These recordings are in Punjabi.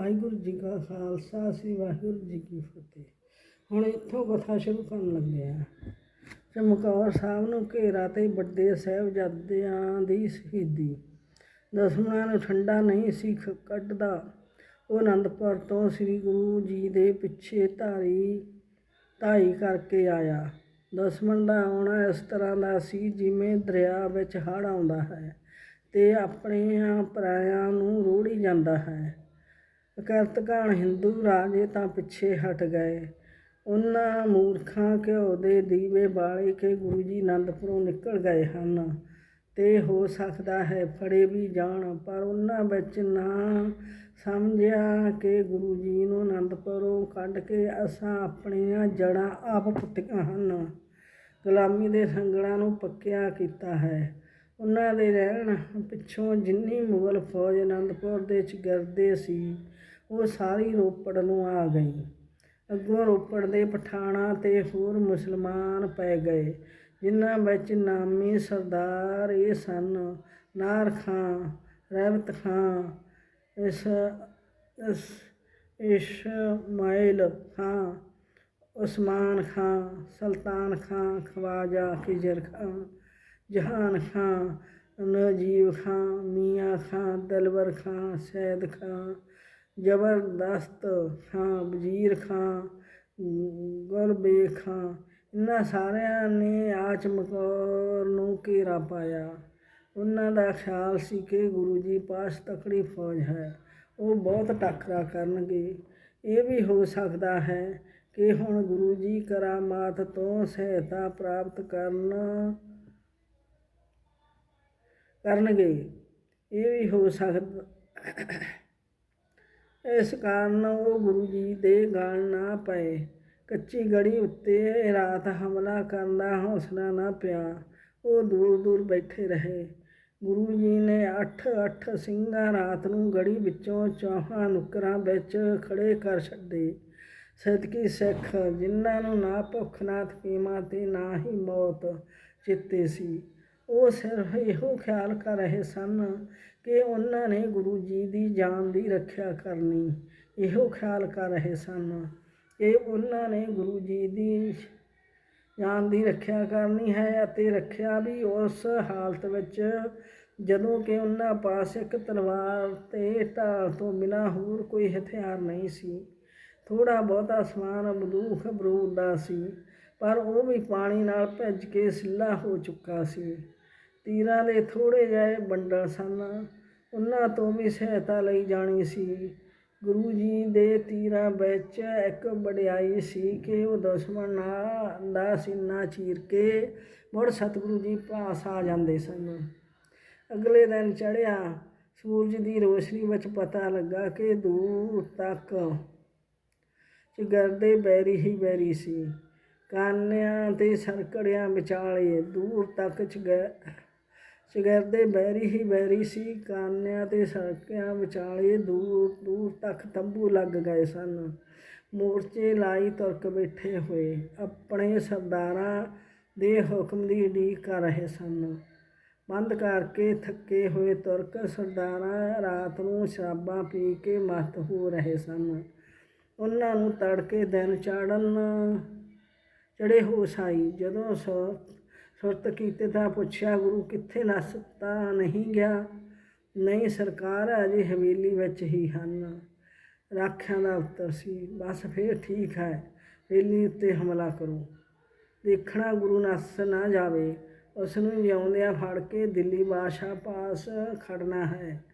ਵਾਹਿਗੁਰੂ ਜੀ ਕਾ ਖਾਲਸਾ, ਸ੍ਰੀ ਵਾਹਿਗੁਰੂ ਜੀ ਕੀ ਫਤਿਹ। ਹੁਣ ਇੱਥੋਂ ਕਥਾ ਸ਼ੁਰੂ ਕਰਨ ਲੱਗੇ ਆ ਚਮਕੌਰ ਸਾਹਿਬ ਨੂੰ ਘੇਰਾ ਤੇ ਵੱਡੇ ਸਾਹਿਬਜ਼ਾਦਿਆਂ ਦੀ ਸ਼ਹੀਦੀ। ਦਸਮਨਾਂ ਨੂੰ ਠੰਡਾ ਨਹੀਂ ਸੀ ਕੱਢਦਾ। ਉਹ ਅਨੰਦਪੁਰ ਤੋਂ ਸ੍ਰੀ ਗੁਰੂ ਜੀ ਦੇ ਪਿੱਛੇ ਧਾਰੀ, ਧਾਈ ਕਰਕੇ ਆਇਆ। ਦਸਮਣ ਦਾ ਆਉਣਾ ਇਸ ਤਰ੍ਹਾਂ ਦਾ ਸੀ ਜਿਵੇਂ ਦਰਿਆ ਵਿੱਚ ਹੜ੍ਹ ਆਉਂਦਾ ਹੈ ਤੇ ਆਪਣਿਆਂ ਪਰਾਇਆਂ ਨੂੰ ਰੋੜੀ ਜਾਂਦਾ ਹੈ। ਅਕਰਤਕਾਨ ਹਿੰਦੂ ਰਾਜੇ ਤਾਂ ਪਿੱਛੇ ਹਟ ਗਏ। ਉਹਨਾਂ ਮੂਰਖਾਂ ਘਿਓ ਦੇ ਦੀਵੇ ਬਾਲੇ ਕੇ ਗੁਰੂ ਜੀ ਆਨੰਦਪੁਰੋਂ ਨਿਕਲ ਗਏ ਹਨ। ਤੇ ਹੋ ਸਕਦਾ ਹੈ ਫੜੇ ਵੀ ਜਾਣ, ਪਰ ਉਹਨਾਂ ਵਿੱਚ ਨਾ ਸਮਝਿਆ ਕਿ ਗੁਰੂ ਜੀ ਨੂੰ ਆਨੰਦਪੁਰੋਂ ਕੱਢ ਕੇ ਅਸਾਂ ਆਪਣੀਆਂ ਜੜਾਂ ਆਪ ਪੁੱਟੀਆਂ ਹਨ। ਗੁਲਾਮੀ ਦੇ ਸੰਗਲਾਂ ਨੂੰ ਪੱਕਿਆ ਕੀਤਾ ਹੈ। ਉਹਨਾਂ ਦੇ ਰਹਿਣ ਪਿੱਛੋਂ ਜਿੰਨੀ ਮੁਗਲ ਫੌਜ ਆਨੰਦਪੁਰ ਦੇ ਚ ਗਰਦੇ ਸੀ ਉਹ ਸਾਰੀ ਰੋਪੜ ਨੂੰ ਆ ਗਈ। ਅੱਗੋਂ ਰੋਪੜ ਦੇ ਪਠਾਣਾ ਤੇ ਹੋਰ ਮੁਸਲਮਾਨ ਪੈ ਗਏ, ਜਿਨ੍ਹਾਂ ਵਿੱਚ ਨਾਮੀ ਸਰਦਾਰ ਇਹ ਸਨ। ਨਾਰ ਖਾਂ ਰਹਿਮਤ ਖਾਂ, ਇਸ ਇਸ, ਇਸ਼ਮਾਇਲ ਖਾਂ, ਉਸਮਾਨ ਖਾਂ, ਸੁਲਤਾਨ ਖਾਂ, ਖਵਾਜਾ, ਖਿਜਰ ਖਾਂ, ਜਹਾਨ ਖਾਂ, ਨਜੀਬ ਖਾਂ, ਮੀਆਂ ਖਾਂ ਦਲਵਰ ਖਾਂ, ਸੈਦ ਖਾਂ ਜ਼ਬਰਦਸਤ ਖਾਂ ਵਜ਼ੀਰ ਖਾਂ ਗੁਰਬੇ ਖਾਂ ਇਹਨਾਂ ਸਾਰਿਆਂ ਨੇ ਆਚ ਮਕੌਰ ਨੂੰ ਘੇਰਾ ਪਾਇਆ। ਉਹਨਾਂ ਦਾ ਖਿਆਲ ਸੀ ਕਿ ਗੁਰੂ ਜੀ ਪਾਸ ਤਕੜੀ ਫੌਜ ਹੈ, ਉਹ ਬਹੁਤ ਟੱਕਰਾ ਕਰਨਗੇ। ਇਹ ਵੀ ਹੋ ਸਕਦਾ ਹੈ ਕਿ ਹੁਣ ਗੁਰੂ ਜੀ ਕਰਾਮਾਤ ਤੋਂ ਸਹਾਇਤਾ ਪ੍ਰਾਪਤ ਕਰਨ, ਕਰਨਗੇ। ਇਹ ਵੀ ਹੋ ਸਕਦਾ ਇਸ ਕਾਰਨ ਉਹ ਗੁਰੂ ਜੀ ਦੇ ਗਲ ਨਾ ਪਏ। ਕੱਚੀ ਗੜੀ ਉੱਤੇ ਰਾਤ ਹਮਲਾ ਕਰਨ ਦਾ ਹੌਸਲਾ ਨਾ ਪਿਆ। ਉਹ ਦੂਰ ਦੂਰ ਬੈਠੇ ਰਹੇ। ਗੁਰੂ ਜੀ ਨੇ ਅੱਠ ਅੱਠ ਸਿੰਘਾਂ ਰਾਤ ਨੂੰ ਗੜੀ ਵਿੱਚੋਂ ਚੌਹਾਂ ਨੁਕਰਾਂ ਵਿੱਚ ਖੜੇ ਕਰ ਛੱਡੇ। ਸਦਕੀ ਸਿੱਖ ਜਿਨ੍ਹਾਂ ਨੂੰ ਨਾ ਭੁੱਖ, ਨਾ ਥਕੀਮਾ ਤੇ ਨਾ ਹੀ ਮੌਤ ਚਿੱਤੇ ਸੀ, ਉਹ ਸਿਰਫ ਇਹੋ ਖਿਆਲ ਕਰ ਰਹੇ ਸਨ ਕਿ ਉਹਨਾਂ ਨੇ ਗੁਰੂ ਜੀ ਦੀ ਜਾਨ ਦੀ ਰੱਖਿਆ ਕਰਨੀ। ਇਹੋ ਖਿਆਲ ਕਰ ਰਹੇ ਸਨ। ਕਿ ਉਹਨਾਂ ਨੇ ਗੁਰੂ ਜੀ ਦੀ ਜਾਨ ਦੀ ਰੱਖਿਆ ਕਰਨੀ ਹੈ ਅਤੇ ਰੱਖਿਆ ਵੀ ਉਸ ਹਾਲਤ ਵਿੱਚ ਜਦੋਂ ਕਿ ਉਹਨਾਂ ਪਾਸ ਇੱਕ ਤਲਵਾਰ ਤੇ ਢਾਲ ਤੋਂ ਬਿਨਾਂ ਹੋਰ ਕੋਈ ਹਥਿਆਰ ਨਹੀਂ ਸੀ। ਥੋੜਾ ਬਹੁਤਾ ਸਮਾਨ ਬੰਦੂਕ ਬਰੂਦ ਦਾ ਸੀ, ਪਰ ਉਹ ਵੀ ਪਾਣੀ ਨਾਲ ਭਿੱਜ ਕੇ ਸਿੱਲਾ ਹੋ ਚੁੱਕਾ ਸੀ। ਤੀਰਾਂ ਦੇ ਥੋੜੇ ਜਿਹੇ ਬੰਡਲ ਸਨ। ਉਹਨਾਂ ਤੋਂ ਵੀ ਸਹਾਇਤਾ ਲਈ ਜਾਣੀ ਸੀ। ਗੁਰੂ ਜੀ ਦੇ ਤੀਰਾਂ ਵਿੱਚ ਇੱਕ ਵਡਿਆਈ ਸੀ ਕਿ ਉਹ ਦੁਸ਼ਮਣ ਨਾਲ ਦਾ ਸੀਨਾ ਚੀਰ ਕੇ ਮੁੜ ਸਤਿਗੁਰੂ ਜੀ ਪਾਸ ਆ ਜਾਂਦੇ ਸਨ। ਅਗਲੇ ਦਿਨ ਚੜ੍ਹਿਆ। ਸੂਰਜ ਦੀ ਰੋਸ਼ਨੀ ਵਿੱਚ ਪਤਾ ਲੱਗਾ ਕਿ ਦੂਰ ਤੱਕ ਚਗਰਦੇ ਬੈਰੀ ਹੀ ਬੈਰੀ ਸੀ। ਕਾਨਿਆਂ ਤੇ ਸਰਕੜਿਆਂ ਵਿਚਾਲੇ ਦੂਰ ਤੱਕ ਚਗ ਚਗਰਦੇ ਬੈਰੀ ਹੀ ਬੈਰੀ ਸੀ, ਕਾਨਿਆਂ ਤੇ ਸੜਕਿਆਂ ਵਿਚਾਲੇ ਦੂਰ ਦੂਰ ਤੱਕ ਤੰਬੂ ਲੱਗ ਗਏ ਸਨ। ਮੋਰਚੇ ਲਾਈ ਤੁਰਕ ਬੈਠੇ ਹੋਏ, ਆਪਣੇ ਸਰਦਾਰਾਂ ਦੇ ਹੁਕਮ ਦੀ ਉਡੀਕ ਕਰ ਰਹੇ ਸਨ। ਬੰਦ ਕਰਕੇ ਥੱਕੇ ਹੋਏ ਤੁਰਕ ਸਰਦਾਰਾਂ ਰਾਤ ਨੂੰ ਸ਼ਰਾਬਾਂ ਪੀ ਕੇ ਮਸਤ ਹੋ ਰਹੇ ਸਨ। ਉਹਨਾਂ ਨੂੰ ਤੜਕੇ ਦਿਨ ਚੜਨ ਚੜੇ ਹੋਸ਼ ਆਈ। ਜਦੋਂ ਸੁ- ਸੁਰਤ ਕੀਤੇ ਤਾਂ ਪੁੱਛਿਆ, ਗੁਰੂ ਕਿੱਥੇ ਨਸਤਾ ਨਹੀਂ ਗਿਆ? ਨਹੀਂ ਸਰਕਾਰ, ਅਜੇ ਹਵੇਲੀ ਵਿੱਚ ਹੀ ਹਨ। ਰਾਖਿਆਂ ਦਾ ਉੱਤਰ ਸੀ, ਬਸ ਫੇਰ ਠੀਕ ਹੈ, ਹਵੇਲੀ ਉੱਤੇ ਹਮਲਾ ਕਰੋ। ਦੇਖਣਾ ਗੁਰੂ ਨਸ ਨਾ ਜਾਵੇ, ਉਸ ਨੂੰ ਜਿਉਂਦਿਆਂ ਫੜ ਕੇ ਦਿੱਲੀ ਬਾਦਸ਼ਾਹ ਪਾਸ ਖੜਨਾ ਹੈ,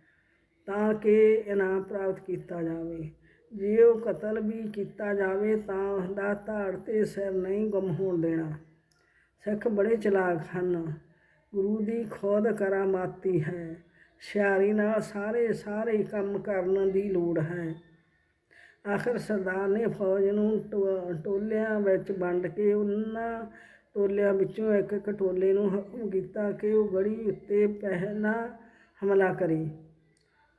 ਤਾਂ ਕਿ ਇਨਾਮ ਪ੍ਰਾਪਤ ਕੀਤਾ ਜਾਵੇ। ਜੇ ਉਹ ਕਤਲ ਵੀ ਕੀਤਾ ਜਾਵੇ, ਤਾਂ ਉਹਦਾ ਧਾੜ ਤੇ ਸਿਰ ਨਹੀਂ ਗੁੰਮ ਹੋਣ ਦੇਣਾ। ਸਿੱਖ ਬੜੇ ਚਲਾਕ ਹਨ। ਗੁਰੂ ਦੀ ਖੋਦ ਕਰਾਮਾਤੀ ਹੈ। ਸਿਆਰੀ ਨਾਲ ਸਾਰੇ ਸਾਰੇ ਕੰਮ ਕਰਨ ਦੀ ਲੋੜ ਹੈ। ਆਖਰ ਸਰਦਾਰ ਨੇ ਫੌਜ ਨੂੰ ਟੋ- ਟੋਲਿਆਂ ਵਿੱਚ ਵੰਡ ਕੇ ਉਹਨਾਂ ਟੋਲਿਆਂ ਵਿੱਚੋਂ ਇੱਕ ਇੱਕ ਟੋਲੇ ਨੂੰ ਹੁਕਮ ਕੀਤਾ ਕਿ ਉਹ ਗੜੀ ਉੱਤੇ ਪਹਿਲਾ ਹਮਲਾ ਕਰੇ।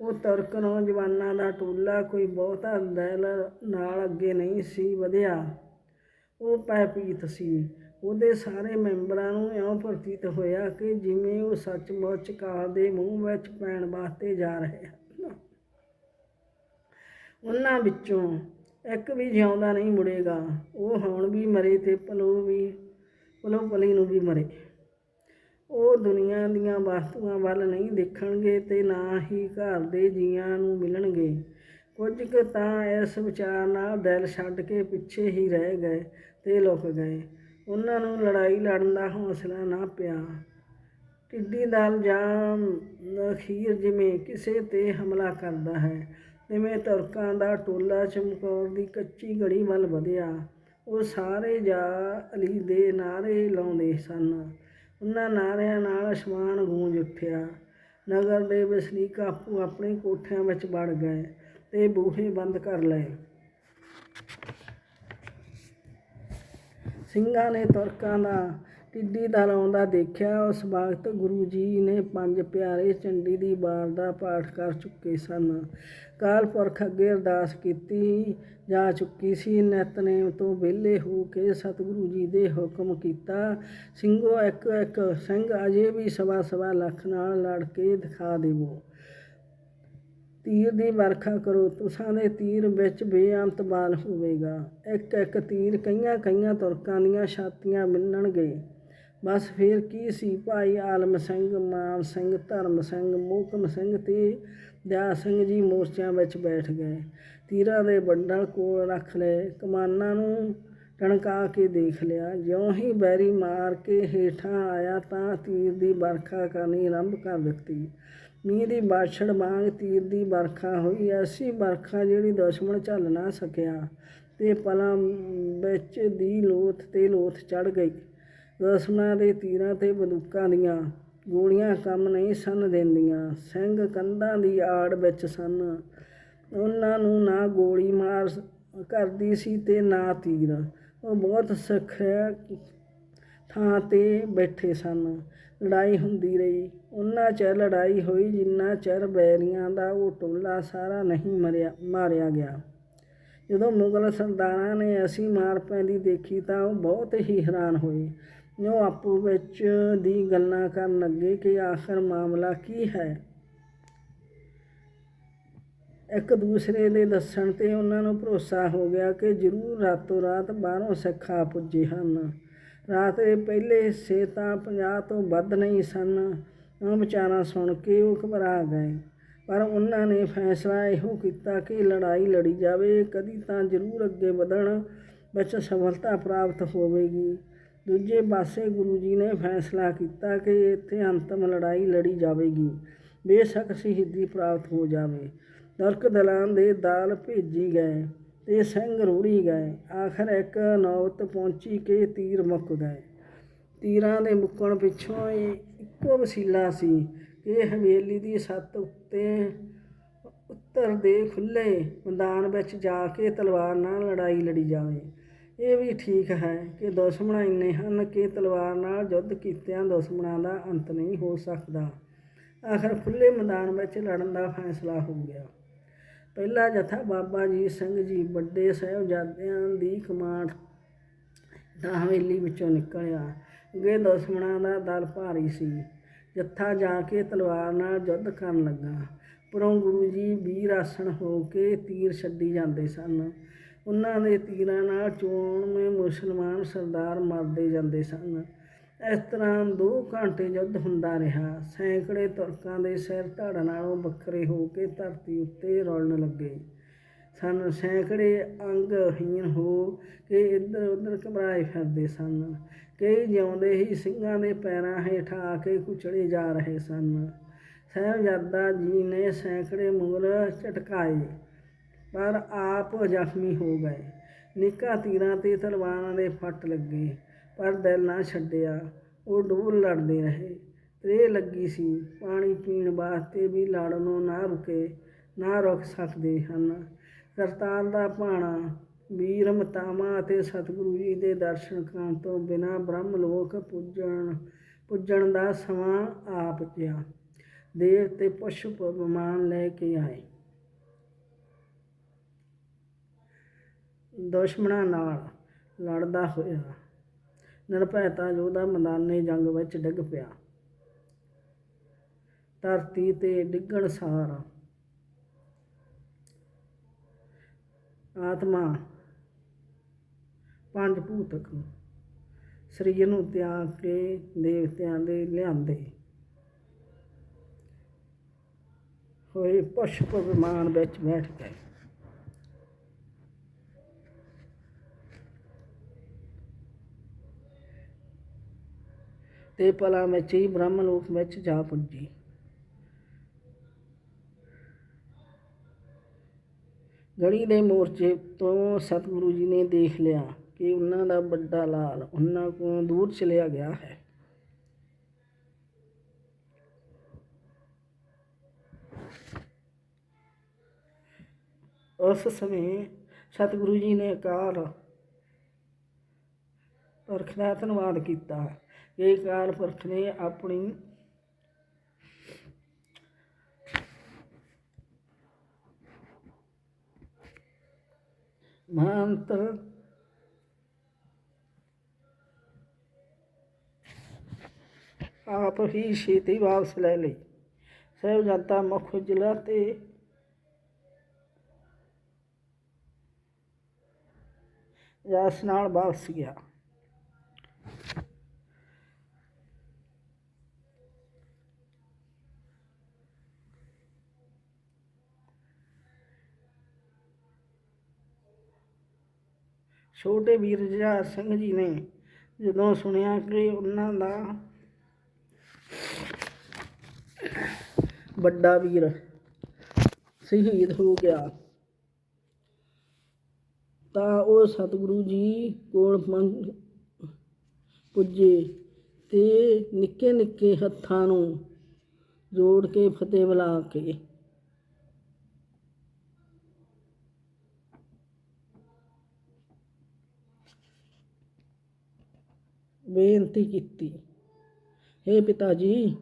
ਉਹ ਤੁਰਕ ਨੌਜਵਾਨਾਂ ਦਾ ਟੋਲਾ ਕੋਈ ਬਹੁਤਾ ਦਿਲ ਨਾਲ ਅੱਗੇ ਨਹੀਂ ਸੀ ਵਧਿਆ। ਉਹ ਪੈਪੀਤ ਸੀ। ਉਹਦੇ ਸਾਰੇ ਮੈਂਬਰਾਂ ਨੂੰ ਇਉਂ ਪ੍ਰਤੀਤ ਹੋਇਆ ਕਿ ਜਿਵੇਂ ਉਹ ਸੱਚਮੁੱਚ ਕਾਲ ਦੇ ਮੂੰਹ ਵਿੱਚ ਪੈਣ ਵਾਸਤੇ ਜਾ ਰਹੇ ਹਨ। ਉਹਨਾਂ ਵਿੱਚੋਂ ਇੱਕ ਵੀ ਜਿਉਂਦਾ ਨਹੀਂ ਮੁੜੇਗਾ। ਉਹ ਹੁਣ ਵੀ ਮਰੇ ਤੇ ਪਲੋ ਵੀ ਪਲੋ ਪਲੀ ਨੂੰ ਵੀ ਮਰੇ। ਉਹ ਦੁਨੀਆ ਦੀਆਂ ਵਸਤੂਆਂ ਵੱਲ ਨਹੀਂ ਦੇਖਣਗੇ ਤੇ ਨਾ ਹੀ ਘਰ ਦੇ ਜੀਆਂ ਨੂੰ ਮਿਲਣਗੇ। ਕੁਝ ਕੁ ਤਾਂ ਇਸ ਵਿਚਾਰ ਨਾਲ ਦਿਲ ਛੱਡ ਕੇ ਪਿੱਛੇ ਹੀ ਰਹਿ ਗਏ ਤੇ ਲੁਕ ਗਏ। ਉਹਨਾਂ ਨੂੰ ਲੜਾਈ ਲੜਨ ਦਾ ਹੌਸਲਾ ਨਾ ਪਿਆ। ਟਿੱਡੀ ਦਲ ਜਾਂ ਅਖੀਰ ਜਿਵੇਂ ਕਿਸੇ ਤੇ ਹਮਲਾ ਕਰਦਾ ਹੈ ਜਿਵੇਂ ਤੁਰਕਾਂ ਦਾ ਟੋਲਾ ਚਮਕੌਰ ਦੀ ਕੱਚੀ ਗੜੀ ਵੱਲ ਵਧਿਆ। ਉਹ ਸਾਰੇ ਜਾ ਅਲੀ ਦੇ ਨਾਰੇ ਲਾਉਂਦੇ ਸਨ। ਉਹਨਾਂ ਨਾਰਿਆਂ ਨਾਲ ਅਸਮਾਨ ਗੂੰਜ ਉੱਠਿਆ। ਨਗਰ ਦੇ ਵਸਨੀਕ ਆਪੋ ਆਪਣੇ ਕੋਠਿਆਂ ਵਿੱਚ ਵੜ ਗਏ ਤੇ ਬੂਹੇ ਬੰਦ ਕਰ ਲਏ। ਸਿੰਘਾਂ ਨੇ ਤੁਰਕਾਂ ਦਾ ਟਿੱਡੀ ਦਲ ਆਉਂਦਾ ਦੇਖਿਆ। ਉਸ ਵਕਤ ਗੁਰੂ ਜੀ ਨੇ ਪੰਜ ਪਿਆਰੇ ਚੰਡੀ ਦੀ ਬਾਰ ਦਾ ਪਾਠ ਕਰ ਚੁੱਕੇ ਸਨ। ਕਾਲ ਪੁਰਖ ਅੱਗੇ ਅਰਦਾਸ ਕੀਤੀ ਜਾ ਚੁੱਕੀ ਸੀ। ਨਿਤਨੇਮ ਤੋਂ ਵਿਹਲੇ ਹੋ ਕੇ ਸਤਿਗੁਰੂ ਜੀ ਦੇ ਹੁਕਮ ਕੀਤਾ। ਸਿੰਘੋ ਇੱਕ ਇੱਕ ਸਿੰਘ ਅਜੇ ਵੀ ਸਵਾ ਸਵਾ ਲੱਖ ਨਾਲ ਲੜ ਕੇ ਦਿਖਾ ਦੇਵੋ। ਤੀਰ ਦੀ ਵਰਖਾ ਕਰੋ, ਤੁਸਾਂ ਦੇ ਤੀਰ ਵਿੱਚ ਬੇਅੰਤ ਬਾਲ ਹੋਵੇਗਾ। ਇੱਕ ਇੱਕ ਤੀਰ ਕਈਆਂ ਕਈਆਂ ਤੁਰਕਾਂ ਦੀਆਂ ਛਾਤੀਆਂ ਮਿਲਣਗੇ ਬਸ ਫਿਰ ਕੀ ਸੀ ਭਾਈ ਆਲਮ ਸਿੰਘ, ਮਾਨ ਸਿੰਘ, ਧਰਮ ਸਿੰਘ, ਮੋਹਕਮ ਸਿੰਘ ਤੇ ਦਿਆ ਸਿੰਘ ਜੀ ਮੋਰਚਿਆਂ ਵਿੱਚ ਬੈਠ ਗਏ। ਤੀਰਾਂ ਦੇ ਬੰਡਲ ਕੋਲ ਰੱਖ ਲਏ, ਕਮਾਨਾਂ ਨੂੰ ਟਣਕਾ ਕੇ ਦੇਖ ਲਿਆ। ਜਿਉਂ ਹੀ ਬੈਰੀ ਮਾਰ ਕੇ ਹੇਠਾਂ ਆਇਆ ਤਾਂ ਤੀਰ ਦੀ ਵਰਖਾ ਕਰਨੀ ਆਰੰਭ ਕਰ ਦਿੱਤੀ। ਮੀਂਹ ਦੀ ਬਾਛੜ ਵਾਂਗ ਤੀਰ ਦੀ ਵਰਖਾ ਹੋਈ, ਐਸੀ ਵਰਖਾ ਜਿਹੜੀ ਦੁਸ਼ਮਣ ਝੱਲ ਨਾ ਸਕਿਆ ਤੇ ਪਲਾਂ ਵਿੱਚ ਦੀ ਲੋਥ ਤੇ ਲੋਥ ਚੜ ਗਈ। ਦੁਸ਼ਮਣਾਂ ਦੇ ਤੀਰਾਂ ਤੇ ਬੰਦੂਕਾਂ ਦੀਆਂ ਗੋਲੀਆਂ ਕੰਮ ਨਹੀਂ ਸਨ ਦਿੰਦੀਆਂ। ਸਿੰਘ ਕੰਧਾਂ ਦੀ ਆੜ ਵਿੱਚ ਸਨ। ਉਹਨਾਂ ਨੂੰ ਨਾ ਗੋਲੀ ਮਾਰ ਕਰਦੀ ਸੀ ਤੇ ਨਾ ਤੀਰ। ਉਹ ਬਹੁਤ ਸੁਰੱਖਿਆ ਥਾਂ ਤੇ ਬੈਠੇ ਸਨ। ਲੜਾਈ ਹੁੰਦੀ ਰਹੀ। ਉਹਨਾਂ ਚਿਰ ਲੜਾਈ ਹੋਈ, ਜਿੰਨਾ ਚਿਰ ਬੈਰੀਆਂ ਦਾ ਉਹ ਟੋਲਾ ਸਾਰਾ ਨਹੀਂ ਮਰਿਆ, ਮਾਰਿਆ ਗਿਆ। ਜਦੋਂ ਮੁਗਲ ਸਰਦਾਰਾਂ ਨੇ ਅਸੀਂ ਮਾਰ ਪੈਂਦੀ ਦੇਖੀ ਤਾਂ ਉਹ ਬਹੁਤ ਹੀ ਹੈਰਾਨ ਹੋਏ। ਉਹ ਆਪੋ ਵਿੱਚ ਦੀ ਗੱਲਾਂ ਕਰਨ ਲੱਗੇ ਕਿ ਆਖਰ ਮਾਮਲਾ ਕੀ ਹੈ? ਇੱਕ ਦੂਸਰੇ ਦੇ ਦੱਸਣ ਤੇ ਉਹਨਾਂ ਨੂੰ ਭਰੋਸਾ ਹੋ ਗਿਆ ਕਿ ਜ਼ਰੂਰ ਰਾਤੋਂ ਰਾਤ ਬਾਹਰੋਂ ਸਿੱਖ ਆ ਪੁੱਜੇ ਹਨ। ਰਾਤ ਦੇ ਪਹਿਲੇ ਹਿੱਸੇ ਤਾਂ 50 ਤੋਂ ਵੱਧ ਨਹੀਂ ਸਨ। ਉਹ ਵਿਚਾਰਾਂ ਸੁਣ ਕੇ ਉਹ ਘਬਰਾ ਗਏ। ਪਰ ਉਹਨਾਂ ਨੇ ਫੈਸਲਾ ਇਹੋ ਕੀਤਾ ਕਿ ਲੜਾਈ ਲੜੀ ਜਾਵੇ, ਕਦੀ ਤਾਂ ਜ਼ਰੂਰ ਅੱਗੇ ਵਧਣ ਵਿੱਚ ਸਫਲਤਾ ਪ੍ਰਾਪਤ ਹੋਵੇਗੀ। ਦੂਜੇ ਪਾਸੇ ਗੁਰੂ ਜੀ ਨੇ ਫੈਸਲਾ ਕੀਤਾ ਕਿ ਇੱਥੇ ਅੰਤਮ ਲੜਾਈ ਲੜੀ ਜਾਵੇਗੀ। ਬੇਸ਼ੱਕ ਸ਼ਹੀਦੀ ਪ੍ਰਾਪਤ ਹੋ ਜਾਵੇ। ਦਰਕ ਦਲਾਂ ਦੇ ਦਾਲ ਭੇਜੀ ਗਏ ਤੇ ਸਿੰਘ ਰੋੜੀ ਗਏ। ਆਖਰ ਇੱਕ ਨੌਬਤ ਪਹੁੰਚੀ ਕਿ ਤੀਰ ਮੁੱਕ ਗਏ। ਤੀਰਾਂ ਦੇ ਮੁੱਕਣ ਪਿੱਛੋਂ ਇਹ ਇੱਕੋ ਵਸੀਲਾ ਸੀ ਕਿ ਹਵੇਲੀ ਦੀ ਛੱਤ ਉੱਤੇ ਉੱਤਰ ਦੇ ਖੁੱਲੇ ਮੈਦਾਨ ਵਿੱਚ ਜਾ ਕੇ ਤਲਵਾਰ ਨਾਲ ਲੜਾਈ ਲੜੀ ਜਾਵੇ। ਇਹ ਵੀ ਠੀਕ ਹੈ ਕਿ ਦੁਸ਼ਮਣ ਇੰਨੇ ਹਨ ਕਿ ਤਲਵਾਰ ਨਾਲ ਯੁੱਧ ਕੀਤਿਆਂ ਦੁਸ਼ਮਣਾਂ ਦਾ ਅੰਤ ਨਹੀਂ ਹੋ ਸਕਦਾ। ਆਖਰ ਖੁੱਲੇ ਮੈਦਾਨ ਵਿੱਚ ਲੜਨ ਦਾ ਫੈਸਲਾ ਹੋ ਗਿਆ। ਪਹਿਲਾ ਜਥਾ ਬਾਬਾ ਜੀ ਸਿੰਘ ਜੀ ਵੱਡੇ ਸਾਹਿਬਜ਼ਾਦਿਆਂ ਦੀ ਕਮਾਂਡ ਦਾ ਹਵੇਲੀ ਵਿੱਚੋਂ ਨਿਕਲਿਆ। ਅੱਗੇ ਦੁਸ਼ਮਣਾਂ ਦਾ ਦਲ ਭਾਰੀ ਸੀ। ਜੱਥਾ ਜਾ ਕੇ ਤਲਵਾਰ ਨਾਲ ਯੁੱਧ ਕਰਨ ਲੱਗਾ। ਪਰੋਂ ਗੁਰੂ ਜੀ ਵੀਰ ਆਸਣ ਹੋ ਕੇ ਤੀਰ ਛੱਡੀ ਜਾਂਦੇ ਸਨ। ਉਹਨਾਂ ਦੇ ਤੀਰਾਂ ਨਾਲ ਚੋਣਵੇਂ ਮੁਸਲਮਾਨ ਸਰਦਾਰ ਮਰਦੇ ਜਾਂਦੇ ਸਨ। ਇਸ ਤਰ੍ਹਾਂ ਦੋ ਘੰਟੇ ਯੁੱਧ ਹੁੰਦਾ ਰਿਹਾ। ਸੈਂਕੜੇ ਤੁਰਕਾਂ ਦੇ ਸਿਰ ਧੜ ਨਾਲੋਂ ਵੱਖਰੇ ਹੋ ਕੇ ਧਰਤੀ ਉੱਤੇ ਰੁਲਣ ਲੱਗੇ। ਸਨ। ਸੈਂਕੜੇ ਅੰਗਹੀਣ ਹੋ ਕੇ ਇੱਧਰ ਉੱਧਰ ਘਬਰਾਏ ਫਿਰਦੇ ਸਨ। ਕਈ ਜਿਉਂਦੇ ਹੀ ਸਿੰਘਾਂ ਦੇ ਪੈਰਾਂ ਹੇਠ ਆ ਕੇ ਕੁਚਲੇ ਜਾ ਰਹੇ ਸਨ। ਸਾਹਿਬਜ਼ਾਦਾ ਜੀ ਨੇ ਸੈਂਕੜੇ ਮੁਗਲ ਝਟਕਾਏ, ਪਰ ਆਪ ਜ਼ਖਮੀ ਹੋ ਗਏ। ਨਿੱਕਾ ਤੀਰਾਂ ਤੇ ਤਲਵਾਰਾਂ ਦੇ ਫੱਟ ਲੱਗੇ, ਪਰ ਦਿਲ ਨਾ ਛੱਡਿਆ। ਉਹ ਡੋਲ ਲੜਦੇ ਰਹੇ। ਤ੍ਰੇ ਲੱਗੀ ਸੀ। ਪਾਣੀ ਪੀਣ ਵਾਸਤੇ ਵੀ ਲੜਨੋਂ ਨਾ ਰੁਕੇ, ਨਾ ਰੁਕ ਸਕਦੇ ਹਨ। ਕਰਤਾਰ ਦਾ ਭਾਣਾ ਵੀਰ ਮਤਾਵਾਂ ਅਤੇ ਸਤਿਗੁਰੂ ਜੀ ਦੇ ਦਰਸ਼ਨ ਕਰਨ ਤੋਂ ਬਿਨਾਂ ਬ੍ਰਹਮ ਲੋਕ ਪੁੱਜਣ ਪੁੱਜਣ ਦਾ ਸਮਾਂ ਆਪ ਪਿਆ। ਦੇਵ ਤੇ ਪਸ਼ੂ ਪਵਮਾਨ ਲੈ ਕੇ ਆਏ। ਦੁਸ਼ਮਣਾਂ ਨਾਲ ਲੜਦਾ ਹੋਇਆ ਨਿਰਭੈਤਾ ਯੋਧਾ ਮੈਦਾਨੇ ਜੰਗ ਵਿੱਚ ਡਿੱਗ ਪਿਆ। ਧਰਤੀ ਤੇ ਡਿੱਗਣ ਸਾਰ ਆਤਮਾ ਪੰਜ ਭੂਤਕ ਨੂੰ ਸਰੀਰ ਨੂੰ ਤਿਆਗ ਕੇ ਦੇਵਤਿਆਂ ਦੇ ਲਿਆਂਦੇ। ਹੋਏ ਪੁਸ਼ਪ ਵਿਮਾਨ ਵਿੱਚ ਬੈਠ ਗਏ ਤੇ ਪਲਾਂ ਵਿੱਚ ਹੀ ਬ੍ਰਹਮ ਲੋਕ ਵਿੱਚ ਜਾ ਪੁੱਜੀ। ਗੜੀ ਦੇ ਮੋਰਚੇ ਤੋਂ ਸਤਿਗੁਰੂ ਜੀ ਨੇ ਦੇਖ ਲਿਆ ਕਿ ਉਹਨਾਂ ਦਾ ਵੱਡਾ ਲਾਲ ਉਹਨਾਂ ਕੋਲੋਂ ਦੂਰ ਚਲਿਆ ਗਿਆ ਹੈ। ਉਸ ਸਮੇਂ ਸਤਿਗੁਰੂ ਜੀ ਨੇ ਅਕਾਲ ਪੁਰਖ ਦਾ ਧੰਨਵਾਦ ਕੀਤਾ। ਇਹ ਅਕਾਲ ਪੁਰਖ ਨੇ ਆਪਣੀ ਮਹੰਤ ਆਪ ਹੀ ਛੇਤੀ ਵਾਪਸ ਲੈ ਲਈ। ਸਹਿਬ ਜਨਤਾ ਮੁੱਖ ਜ਼ਿਲ੍ਹਾ ਤੇ ਜਸ ਨਾਲ ਵਾਪਸ ਗਿਆ। ਛੋਟੇ ਵੀਰ ਜੁਝਾਰ ਸਿੰਘ ਜੀ ਨੇ ਜਦੋਂ ਸੁਣਿਆ ਕਿ ਉਹਨਾਂ ਦਾ ਵੱਡਾ ਵੀਰ ਸ਼ਹੀਦ ਹੋ ਗਿਆ, ਤਾਂ ਉਹ ਸਤਿਗੁਰੂ ਜੀ ਕੋਲ ਪੁੱਜੇ ਤੇ ਨਿੱਕੇ ਨਿੱਕੇ ਹੱਥਾਂ ਨੂੰ ਜੋੜ ਕੇ ਫਤਿਹ ਬੁਲਾ ਕੇ ਬੇਨਤੀ ਕੀਤੀ। हे ਪਿਤਾ ਜੀ,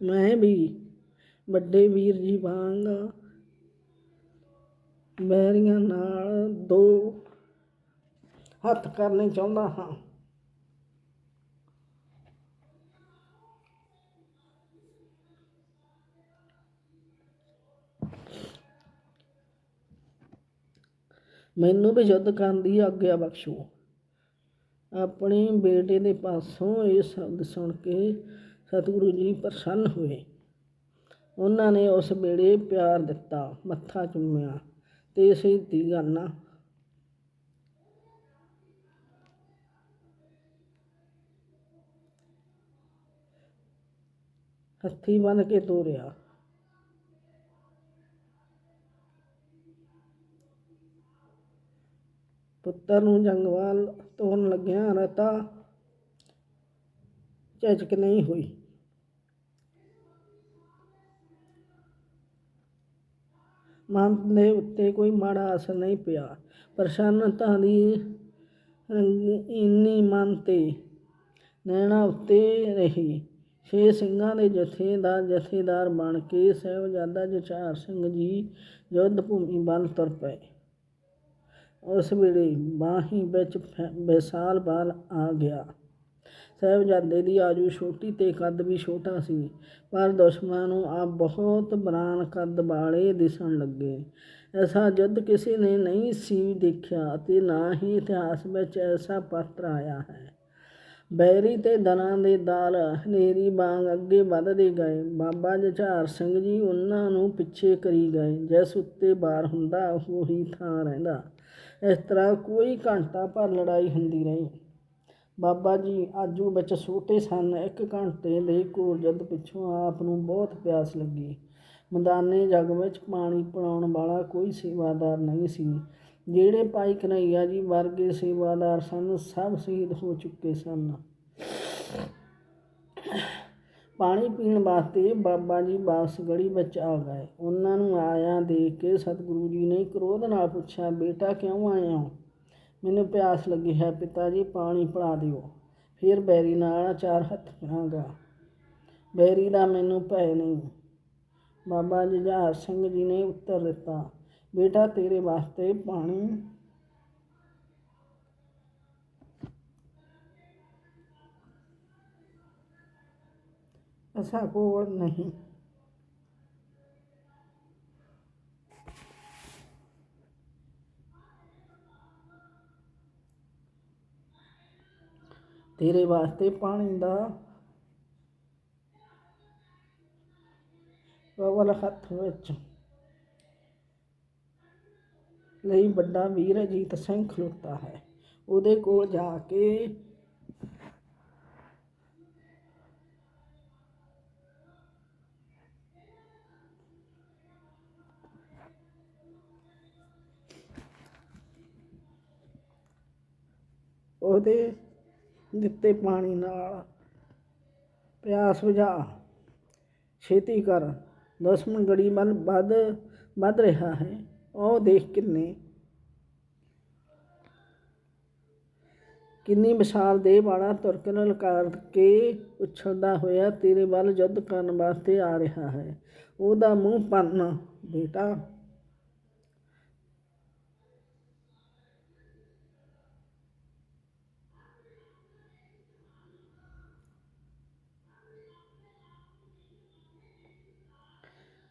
ਮੈਂ ਵੀ ਵੱਡੇ ਵੀਰ ਜੀ ਵਾਂਗ ਬੈਰੀਆਂ ਨਾਲ ਦੋ ਹੱਥ ਕਰਨੇ ਚਾਹੁੰਦਾ ਹਾਂ। ਮੈਨੂੰ ਵੀ ਯੁੱਧ ਕਰਨ ਦੀ ਆਗਿਆ ਬਖਸ਼ੋ। ਆਪਣੇ ਬੇਟੇ ਦੇ ਪਾਸੋਂ ਇਹ ਸ਼ਬਦ ਸੁਣ ਕੇ ਸਤਿਗੁਰੂ ਜੀ ਪ੍ਰਸੰਨ ਹੋਏ। ਉਹਨਾਂ ਨੇ ਉਸ ਵੇਲੇ ਪਿਆਰ ਦਿੱਤਾ, ਮੱਥਾ ਚੁੰਮਿਆ ਤੇ ਸ਼ਹੀਦੀ ਗਾਨਾ ਹੱਥੀ ਬਨ ਕੇ ਤੋਰਿਆ। ਪੁੱਤਰ ਨੂੰ ਜੰਗਵਾਲ ਤੋਰਨ ਲੱਗਿਆ ਰਤਾ ਝਿਜਕ ਨਹੀਂ ਹੋਈ। ਮਨ ਦੇ ਉੱਤੇ ਕੋਈ ਮਾੜਾ ਅਸਰ ਨਹੀਂ ਪਿਆ। ਪ੍ਰਸੰਨਤਾ ਦੀ ਰੰਗੀਨੀ ਮਨ ਤੇ ਨੈਣਾ ਉੱਤੇ ਰਹੀ। ਛੇ ਸਿੰਘਾਂ ਦੇ ਜਥੇ ਦਾ ਜਥੇਦਾਰ ਬਣ ਕੇ ਸਾਹਿਬਜ਼ਾਦਾ ਜਚਾਰ ਸਿੰਘ ਜੀ ਯੁੱਧ ਭੂਮੀ ਵੱਲ ਤੁਰ ਪਏ। ਉਸ ਵੇਲੇ ਬਾਹੀ ਵਿੱਚ ਫੈ- ਵਿਸ਼ਾਲ ਬਾਲ ਆ ਗਿਆ। ਸਾਹਿਬਜ਼ਾਦੇ ਦੀ ਆਜੂ ਛੋਟੀ ਤੇ ਕੱਦ ਵੀ ਛੋਟਾ ਸੀ, ਪਰ ਦੁਸ਼ਮਣਾਂ ਨੂੰ ਆ ਬਹੁਤ ਬਰਾਨ ਕੱਦ ਵਾਲੇ ਦਿਸਣ ਲੱਗੇ। ਐਸਾ ਯੁੱਧ ਕਿਸੇ ਨੇ ਨਹੀਂ ਸੀ ਦੇਖਿਆ ਅਤੇ ਨਾ ਹੀ ਇਤਿਹਾਸ ਵਿੱਚ ਐਸਾ ਪਾਤਰ ਆਇਆ ਹੈ। ਬੈਰੀ ਤੇ ਦਲਾਂ ਦੇ ਦਾਲ ਹਨੇਰੀ ਵਾਂਗ ਅੱਗੇ ਵੱਧਦੇ ਗਏ। ਬਾਬਾ ਜਝਾਰ ਸਿੰਘ ਜੀ ਉਹਨਾਂ ਨੂੰ ਪਿੱਛੇ ਕਰੀ ਗਏ। ਜਿਸ ਉੱਤੇ ਬਾਰ ਹੁੰਦਾ ਉਹ ਹੀ ਥਾਂ ਰਹਿੰਦਾ। ਇਸ ਤਰ੍ਹਾਂ ਕੋਈ ਘੰਟਾ ਭਰ ਲੜਾਈ ਹੁੰਦੀ ਰਹੀ। ਬਾਬਾ ਜੀ ਆਜੂ ਵਿੱਚ ਛੋਟੇ ਸਨ, ਇੱਕ ਘੰਟੇ ਦੇ ਘੋਰ ਜਦ ਪਿੱਛੋਂ ਆਪ ਨੂੰ ਬਹੁਤ ਪਿਆਸ ਲੱਗੀ। ਮਦਾਨੇ ਜੱਗ ਵਿੱਚ ਪਾਣੀ ਪਿਲਾਉਣ ਵਾਲਾ ਕੋਈ ਸੇਵਾਦਾਰ ਨਹੀਂ ਸੀ। ਜਿਹੜੇ ਭਾਈ ਕਨਈਆ ਜੀ ਵਰਗੇ ਸੇਵਾਦਾਰ ਸਨ, ਸਭ ਸ਼ਹੀਦ ਹੋ ਚੁੱਕੇ ਸਨ। ਪਾਣੀ ਪੀਣ ਵਾਸਤੇ ਬਾਬਾ ਜੀ ਵਾਪਸ ਗੜੀ ਵਿੱਚ ਆ ਗਏ। ਉਹਨਾਂ ਨੂੰ ਆਇਆ ਦੇਖ ਕੇ ਸਤਿਗੁਰੂ ਜੀ ਨੇ ਕ੍ਰੋਧ ਨਾਲ ਪੁੱਛਿਆ, ਬੇਟਾ, ਕਿਉਂ ਆਇਆ ਹੋ? ਮੈਨੂੰ ਪਿਆਸ ਲੱਗੀ ਹੈ, ਪਿਤਾ ਜੀ, ਪਾਣੀ ਪਿਲਾ ਦਿਓ। ਫਿਰ ਬੈਰੀ ਨਾਲ ਚਾਰ ਹੱਥ ਕਰਾਂਗਾ ਬੈਰੀ ਦਾ ਮੈਨੂੰ ਭੈ ਨਹੀਂ। ਬਾਬਾ ਜੁਝਾਰ ਸਿੰਘ ਜੀ ਨੇ ਉੱਤਰ ਦਿੱਤਾ, ਬੇਟਾ, ਤੇਰੇ ਵਾਸਤੇ ਪਾਣੀ ਅਸਾ ਕੋਲ ਨਹੀਂ ਤੇਰੇ ਵਾਸਤੇ ਪਾਣੀ ਦਾ ਕਵਲ ਹੱਥ ਵਿੱਚ ਲਈ ਵੱਡਾ ਵੀਰ ਅਜੀਤ ਸਿੰਘ ਖਲੋਤਾ ਹੈ ਉਹਦੇ ਕੋਲ ਜਾ ਕੇ ਉਹਦੇ ਦਿੱਤੇ ਪਾਣੀ ਨਾਲ। ਪਿਆਸ ਬੁਝਾ। ਛੇਤੀ ਕਰ। ਦੁਸ਼ਮਣ ਗੜੀ ਵੱਲ ਵੱਧ ਵੱਧ ਰਿਹਾ ਹੈ। ਉਹ ਦੇਖ ਕਿੰਨੇ, ਕਿੰਨੀ ਵਿਸ਼ਾਲ ਦੇਹ ਵਾਲਾ ਤੁਰਕ ਲਕਾਰ ਕੇ ਉਛਲਦਾ ਹੋਇਆ ਤੇਰੇ ਵੱਲ ਯੁੱਧ ਕਰਨ ਵਾਸਤੇ ਆ ਰਿਹਾ ਹੈ। ਉਹਦਾ ਮੂੰਹ ਪੰਨ ਬੇਟਾ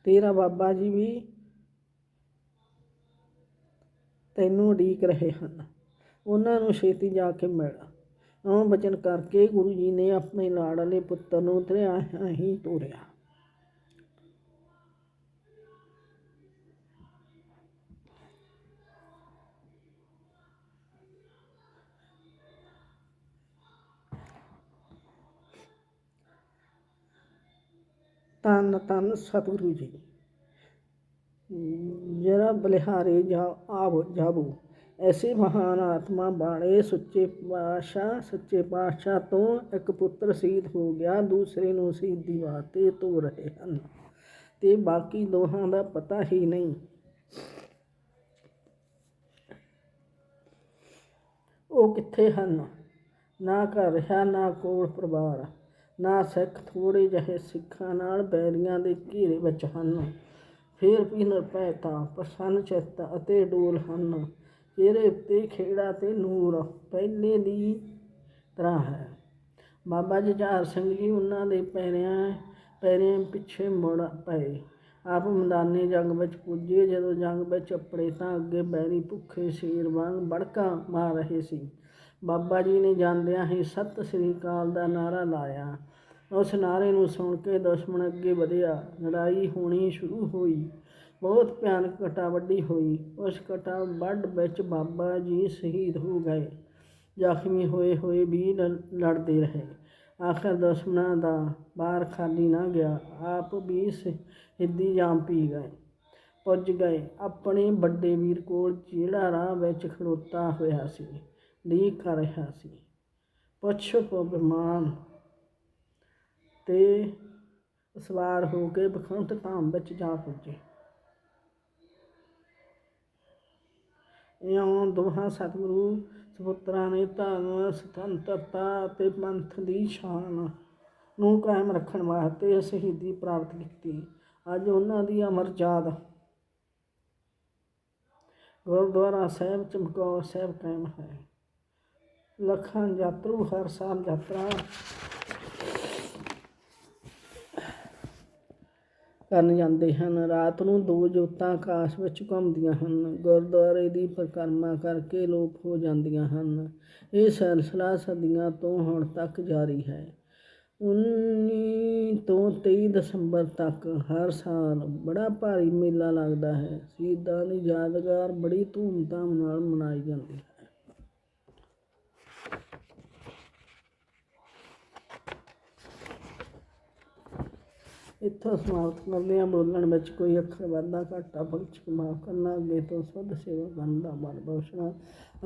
ਤੇਰਾ ਬਾਬਾ ਜੀ ਵੀ ਤੈਨੂੰ ਉਡੀਕ ਰਹੇ ਹਨ। ਉਹਨਾਂ ਨੂੰ ਛੇਤੀ ਜਾ ਕੇ ਮਿਲ। ਉਹ ਬਚਨ ਕਰਕੇ ਗੁਰੂ ਜੀ ਨੇ ਆਪਣੇ ਲਾਡਲੇ ਪੁੱਤਰ ਨੂੰ ਤਰਿਆ ਹੀ ਤੋਰਿਆ। ਤਨ ਤਨ ਸਤਿਗੁਰੂ ਜੀ। ਜਰਾ ਬਲਿਹਾਰੇ ਜਾ ਆਵ ਜਾਬੂ ਐਸੇ ਮਹਾਨ ਆਤਮਾ ਬਾਣੇ ਸੁੱਚੇ ਪਾਤਸ਼ਾਹ, ਸੱਚੇ ਪਾਤਸ਼ਾਹ ਤੋਂ ਇੱਕ ਪੁੱਤਰ ਸ਼ਹੀਦ ਹੋ ਗਿਆ, ਦੂਸਰੇ ਨੂੰ ਸ਼ਹੀਦੀ ਵਾਸਤੇ ਧੋ ਰਹੇ ਹਨ। ਤੇ ਬਾਕੀ ਦੋਹਾਂ ਦਾ ਪਤਾ ਹੀ ਨਹੀਂ। ਉਹ ਕਿੱਥੇ ਹਨ? ਨਾ ਘਰ ਰਿਹਾ ਨਾ ਕੋਲ ਪਰਿਵਾਰ। ਨਾ ਸਿੱਖ ਥੋੜੇ ਜਿਹੇ ਸਿੱਖਾਂ ਨਾਲ ਬੈਰੀਆਂ ਦੇ ਘੇਰੇ ਵਿੱਚ ਹਨ। ਫਿਰ ਵੀ ਨਿਰਭੈਤਾ ਪ੍ਰਸੰਨ ਚਿੱਤ ਅਤੇ ਡੋਲ ਹਨ। ਚਿਹਰੇ ਉੱਤੇ ਖੇੜਾ ਤੇ ਨੂਰ ਪਹਿਲੇ ਦੀ ਤਰ੍ਹਾਂ ਹੈ। ਬਾਬਾ ਜੁਝਾਰ ਸਿੰਘ ਜੀ ਉਹਨਾਂ ਦੇ ਪੈਰਿਆਂ ਪੈਰਿਆਂ ਪਿੱਛੇ ਮੁੜ ਪਏ। ਆਪ ਮੈਦਾਨੇ ਜੰਗ ਵਿੱਚ ਪੁੱਜੇ। ਜਦੋਂ ਜੰਗ ਵਿੱਚ ਅਪੜੇ ਤਾਂ ਅੱਗੇ ਬੈਰੀ ਭੁੱਖੇ ਸ਼ੇਰ ਵਾਂਗ ਬੜਕਾ ਮਾਰ ਰਹੇ ਸੀ। ਬਾਬਾ ਜੀ ਨੇ ਜਾਂਦਿਆਂ ਹੀ ਸਤਿ ਸ੍ਰੀ ਅਕਾਲ ਦਾ ਨਾਰਾ ਲਾਇਆ। ਉਸ ਨਾਰੇ ਨੂੰ ਸੁਣ ਕੇ ਦੁਸ਼ਮਣ ਅੱਗੇ ਵਧਿਆ। ਲੜਾਈ ਹੋਣੀ ਸ਼ੁਰੂ ਹੋਈ। ਬਹੁਤ ਭਿਆਨਕ ਘਟਾ ਵੱਡੀ ਹੋਈ। ਉਸ ਘਟਾ ਵੱਡ ਵਿੱਚ ਬਾਬਾ ਜੀ ਸ਼ਹੀਦ ਹੋ ਗਏ। ਜ਼ਖਮੀ ਹੋਏ ਹੋਏ ਵੀ ਲ- ਲੜਦੇ ਰਹੇ। ਆਖਰ ਦੁਸ਼ਮਣਾਂ ਦਾ ਬਾਹਰ ਖਾਲੀ ਨਾ ਗਿਆ। ਆਪ ਵੀ ਸਿੱਧੀ ਜਾਮ ਪੀ ਗਏ। ਪੁੱਜ ਗਏ। ਆਪਣੇ ਵੱਡੇ ਵੀਰ ਕੋਲ ਜਿਹੜਾ ਰਾਹ ਵਿੱਚ ਖੜੋਤਾ ਹੋਇਆ ਸੀ। ਲੀਕ ਕਰ ਰਿਹਾ ਸੀ। ਪੁੱਛ ਬਿਮਾਨ ਤੇ ਸਵਾਰ ਹੋ ਕੇ ਬਖੰਤ ਧਾਮ ਵਿੱਚ ਜਾ ਪੁੱਜੇ। ਇਉਂ ਦੋਹਾਂ ਸਤਿਗੁਰੂ ਸਪੁੱਤਰਾਂ ਨੇ ਧਰਮ ਸੁਤੰਤਰਤਾ ਅਤੇ ਪੰਥ ਦੀ ਸ਼ਾਨ ਨੂੰ ਕਾਇਮ ਰੱਖਣ ਵਾਸਤੇ ਸ਼ਹੀਦੀ ਪ੍ਰਾਪਤ ਕੀਤੀ। ਅੱਜ ਉਹਨਾਂ ਦੀ ਅਮਰ ਯਾਦ। ਗੁਰਦੁਆਰਾ ਸਾਹਿਬ, ਚਮਕੌਰ ਸਾਹਿਬ ਕਾਇਮ ਹੈ। ਲੱਖਾਂ ਯਾਤਰੂ, ਹਰ ਸਾਲ ਯਾਤਰਾ। ਕਰਨ ਜਾਂਦੇ ਹਨ। ਰਾਤ ਨੂੰ ਦੋ ਜੋਤਾਂ ਆਕਾਸ਼ ਵਿੱਚ ਘੁੰਮਦੀਆਂ ਹਨ। ਗੁਰਦੁਆਰੇ ਦੀ ਪਰਿਕਰਮਾ ਕਰਕੇ ਲੋਪ ਹੋ ਜਾਂਦੀਆਂ ਹਨ। ਇਹ ਸਿਲਸਿਲਾ ਸਦੀਆਂ ਤੋਂ ਹੁਣ ਤੱਕ ਜਾਰੀ ਹੈ। 19 ਤੋਂ 23 ਦਸੰਬਰ ਤੱਕ ਹਰ ਸਾਲ ਬੜਾ ਭਾਰੀ ਮੇਲਾ ਲੱਗਦਾ ਹੈ। ਸ਼ਹੀਦਾਂ ਦੀ ਯਾਦਗਾਰ ਬੜੀ ਧੂਮਧਾਮ ਨਾਲ ਮਨਾਈ ਜਾਂਦੀ ਹੈ। ਇੱਥੋਂ ਸਮਾਪਤ ਕਰਦੇ ਹਾਂ। ਬੋਲਣ ਵਿੱਚ ਕੋਈ ਅੱਖਰ ਵਾਧਾ ਘਾਟਾ ਬਖਸ਼ ਮਾਫ ਕਰਨਾ। ਅੱਗੇ ਤੋਂ ਸੁਧ ਸੇਵਾ ਬੰਦਾ ਮਨ ਬਖਸ਼ਣਾ।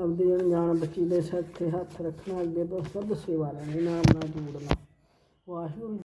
ਆਪਦੀ ਅਣਜਾਣ ਬੱਚੀ ਦੇ ਸਿਰ ਤੇ ਹੱਥ ਰੱਖਣਾ। ਅੱਗੇ ਤੋਂ ਸੁਧ ਸੇਵਾ ਲੈਣੀ ਨਾਮ ਨਾਲ ਜੋੜਨਾ। ਵਾਹਿਗੁਰੂ